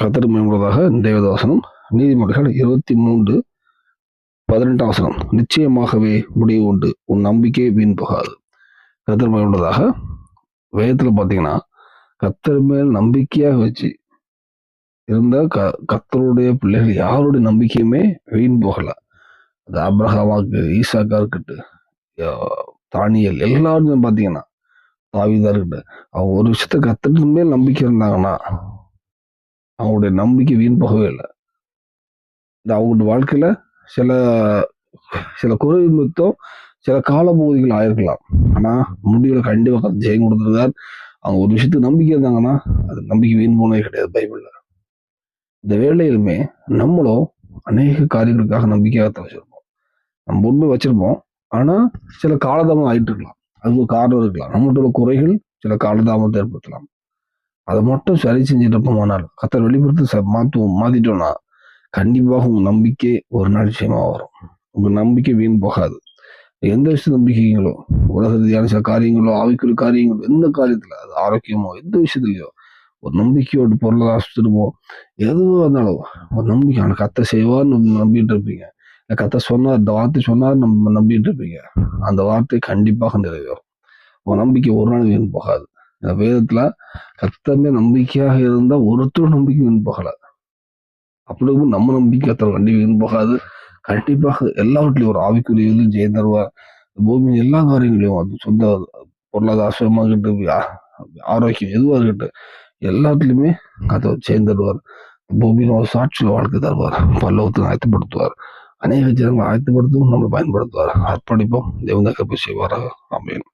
கத்தர் மேம்படுவதாக தேவதாசனம் நீதிமொழிகள் இருபத்தி மூன்று பதினெட்டாம் வசனம். நிச்சயமாகவே முடிவு உண்டு. உன் நம்பிக்கை வீண் போகாது. கத்தர் மேம்படுவதாக வேதத்தில் பார்த்தீங்கன்னா கத்தர் மேல் நம்பிக்கையாக வச்சு இருந்தால் க கத்தருடைய பிள்ளைகள் யாருடைய நம்பிக்கையுமே வீண் போகலை. அது அப்ரஹாமாக்கு ஈசாக்கா இருக்கட்டும் தானியல் எல்லாருமே பார்த்தீங்கன்னா தாவிதா இருக்கட்டும் அவங்க ஒரு விஷயத்த கத்தருக்கு மேல் நம்பிக்கை இருந்தாங்கன்னா அவங்களுடைய நம்பிக்கை வீண் போகவே இல்லை. இந்த அவங்களுடைய வாழ்க்கையில சில சில குறை மொத்தம் சில காலப்பகுதிகள் ஆயிருக்கலாம். ஆனா முடிவில் கண்டிப்பாக ஜெயம் கொடுத்துருக்கார். அவங்க ஒரு விஷயத்துக்கு நம்பிக்கை இருந்தாங்கன்னா அது நம்பிக்கை வீண் போனதே கிடையாது பைபிள்ல. இந்த வேலையிலுமே நம்மளும் அநேக காரியங்களுக்காக நம்பிக்கையாக வச்சிருப்போம். நம்ம உண்மை வச்சிருப்போம். ஆனா சில காலதாமம் ஆயிட்டு இருக்கலாம். அதுக்கு காரணம் இருக்கலாம். நம்மளோட குறைகள் சில காலதாமத்தை ஏற்படுத்தலாம். அதை மட்டும் சரி செஞ்சுட்டு இருப்போமானால் கத்தர் வெளிப்படுத்தி ச- மாத்துவோம் மாத்திட்டோம்னா கண்டிப்பாக உங்க நம்பிக்கை ஒரு நாள் விஷயமாக வரும். உங்க நம்பிக்கை வீண் போகாது. எந்த விஷயத்த நம்பிக்கைங்களோ உலக ரீதியான சில காரியங்களோ ஆவிக்குரிய காரியங்களோ எந்த காரியத்துல அது ஆரோக்கியமோ எந்த விஷயத்துலயோ ஒரு நம்பிக்கையோட பொருளாதாரமோ எதுவாக இருந்தாலும் ஒரு நம்பிக்கை. ஆனால் கத்தை செய்வான்னு நம்பிட்டு இருப்பீங்க. இல்லை கத்தை சொன்னார் இந்த வார்த்தை சொன்னார் நம்ம நம்பிட்டு இருப்பீங்க. அந்த வார்த்தை கண்டிப்பாக நிறைவேறும். உன் நம்பிக்கை ஒரு நாள் வீண் போகாது. வேதத்துல கத்தமே நம்பிக்கையாக இருந்தா ஒருத்தரும் நம்பிக்கை வீண் போகல. அப்படி நம்ம நம்பிக்கை கத்தர் கண்டி வீண் போகாது. கண்டிப்பாக எல்லாவற்றிலையும் ஒரு ஆவிக்குரிய இது ஜெயம் தருவார். பூமியின் எல்லா காரியங்களையும் அது சொந்த பொருளாதார சுயமாக இருக்கட்டும் ஆரோக்கியம் எதுவாக இருக்கட்டும் எல்லாத்துலேயுமே அதை ஜெயம் தருவார். பூமியில் ஒரு சாட்சியில் வாழ்க்கை தருவார். பல்லவத்தை ஆயத்தப்படுத்துவார். அநேக ஜனங்களை ஆயத்தப்படுத்தவும் நம்மளை பயன்படுத்துவார். அர்ப்பணிப்போம். தேவன் கப்பி செய்வாராக. ஆமென்.